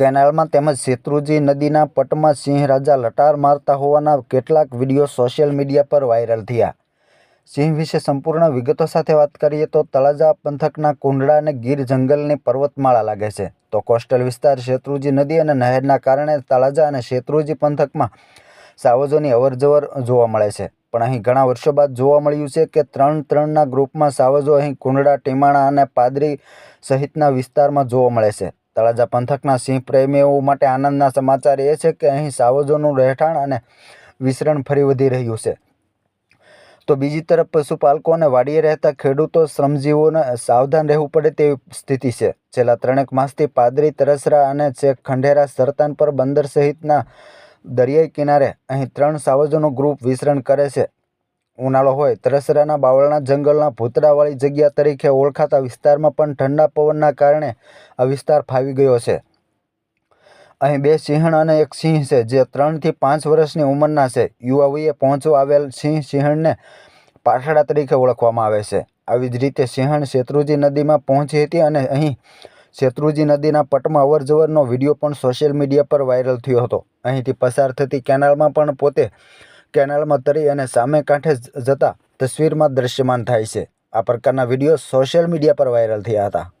કેનાલમાં તેમજ શેત્રુજી નદીના પટમાં સિંહ રાજા લટાર મારતા હોવાના કેટલાક વીડિયો સોશિયલ મીડિયા પર વાયરલ થયા. સિંહ વિશે સંપૂર્ણ વિગતો સાથે વાત કરીએ તો તળાજા પંથકના કુંડળા અને ગીર જંગલની પર્વતમાળા લાગે છે. તો કોસ્ટલ વિસ્તાર શેત્રુજી નદી અને નહેરના કારણે તળાજા અને શેત્રુજી પંથકમાં સાવજોની અવરજવર જોવા મળે છે. પણ અહીં ઘણા વર્ષો બાદ જોવા મળ્યું છે કે ત્રણ ત્રણના ગ્રુપમાં સાવજો અહીં કુંડળા, ટીમાણા અને પાદરી સહિતના વિસ્તારમાં જોવા મળે છે. તળાજા પંથકના સિંહ પ્રેમીઓ માટે આનંદના સમાચાર એ છે કે અહીં સાવજોનું રહેઠાણ અને વિસ્તરણ ફરી વધી રહ્યું છે. તો બીજી તરફ પશુપાલકો અને વાડીએ રહેતા ખેડૂતો શ્રમજીવોને સાવધાન રહેવું પડે તેવી સ્થિતિ છે. છેલ્લા ત્રણેક માસથી પાદરી, તરસરા અને ચેક ખંડેરા સરતાન પર બંદર સહિતના દરિયાઈ કિનારે અહીં ત્રણ સાવજોનું ગ્રુપ વિસરણ કરે છે. ઉનાળો હોય તરસરાના બાવળના જંગલના ભૂતડાવાળી જગ્યા તરીકે ઓળખાતા વિસ્તારમાં પણ ઠંડા પવનના કારણે આ વિસ્તાર ફાવી ગયો છે. અહીં બે સિંહણ અને એક સિંહ છે, જે ત્રણથી પાંચ વર્ષની ઉંમરના છે. યુવાઓએ પહોંચવા આવેલ સિંહ સિંહણને પાઠડા તરીકે ઓળખવામાં આવે છે. આવી જ રીતે સિંહણ શેત્રુજી નદીમાં પહોંચી હતી અને અહીં શેત્રુજી નદીના પટમાં અવરજવરનો વીડિયો પણ સોશિયલ મીડિયા પર વાયરલ થયો હતો. અહીંથી પસાર થતી કેનાલમાં પણ પોતે કેનાલમાં તરી અને સામે કાંઠે જતા તસવીરમાં દ્રશ્યમાન થાય છે. આ પ્રકારના વીડિયો સોશિયલ મીડિયા પર વાયરલ થયા હતા.